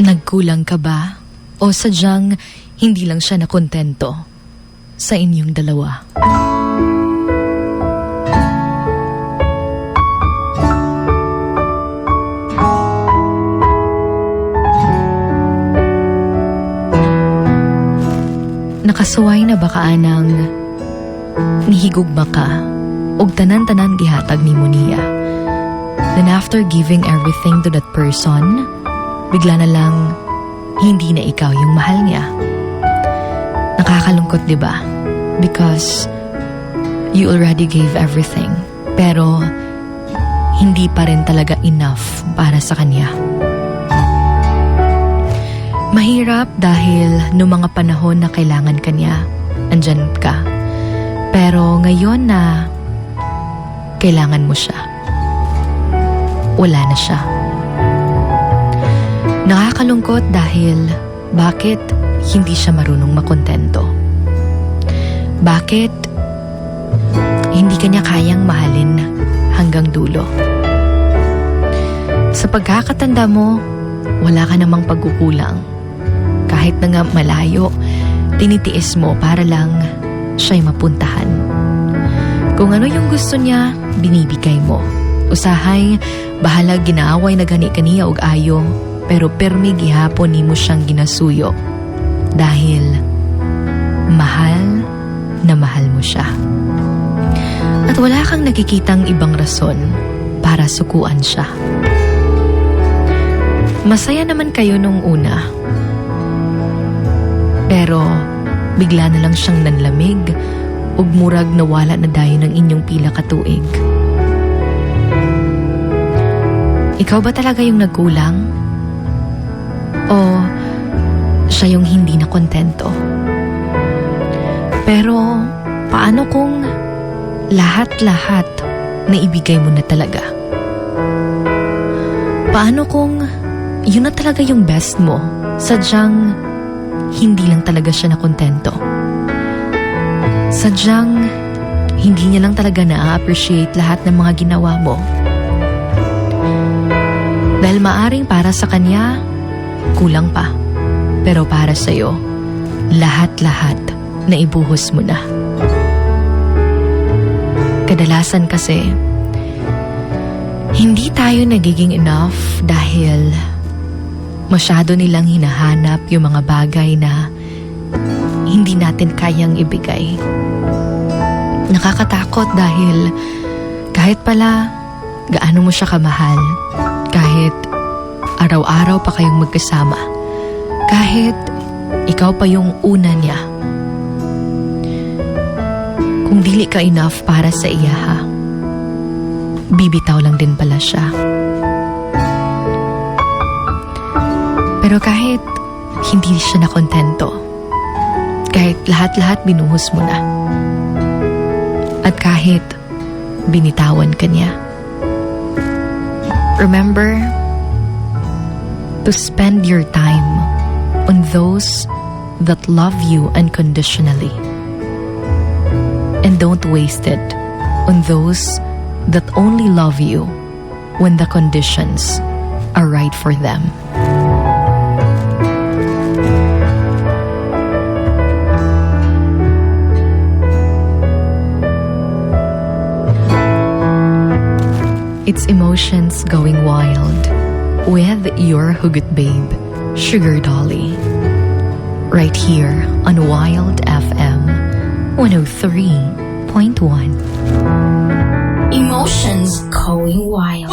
Nagkulang ka ba? O sadyang hindi lang siya nakontento sa inyong dalawa? Nakasuway na baka anang nihigugma ka og tanan-tanan gihatag ni Munia. Then after giving everything to that person, bigla na lang hindi na ikaw yung mahal niya. Nakakalungkot, di ba? Because you already gave everything. Pero hindi pa rin talaga enough para sa kanya. Mahirap dahil no mga panahon na kailangan kanya, andyan ka. Pero ngayon na kailangan mo siya, wala na siya. Nakakalungkot dahil bakit hindi siya marunong makontento? Bakit hindi kanya kayang mahalin hanggang dulo? Sa pagkakatanda mo, wala ka namang pagkukulang. Kahit na nga malayo, tinitiis mo para lang siya'y mapuntahan. Kung ano yung gusto niya, binibigay mo. Usahay, bahala ginaaway na gani kaniya og ayo, pero permi gihapon nimo siyang ginasuyo. Dahil mahal na mahal mo siya. At wala kang nakikitang ibang rason para sukuan siya. Masaya naman kayo nung una. Pero bigla na lang siyang nanlamig ug murag nawala na dayon ng inyong pila katuig. Ikaw ba talaga yung nagkulang? O siya yung hindi na kontento? Pero paano kung lahat-lahat na ibigay mo na talaga? Paano kung yun na talaga yung best mo? Sadyang hindi lang talaga siya nakontento. Sadyang hindi niya lang talaga na-appreciate lahat ng mga ginawa mo. Dahil maaring para sa kanya, kulang pa. Pero para sa'yo, lahat-lahat na ibuhos mo na. Kadalasan kasi, hindi tayo nagiging enough dahil masyado nilang hinahanap yung mga bagay na hindi natin kayang ibigay. Nakakatakot dahil kahit pala gaano mo siya kamahal, kahit araw-araw pa kayong magkasama, kahit ikaw pa yung una niya, kung dili ka enough para sa iya bibitaw lang din pala siya. Pero kahit hindi siya nakontento, kahit lahat-lahat binuhos mo na, at kahit binitawan ka niya, remember to spend your time on those that love you unconditionally. And don't waste it on those that only love you when the conditions are right for them. It's emotions going wild with your Hugot Babe, Sugar Dolly. Right here on Wild FM 103.1. Emotions going wild.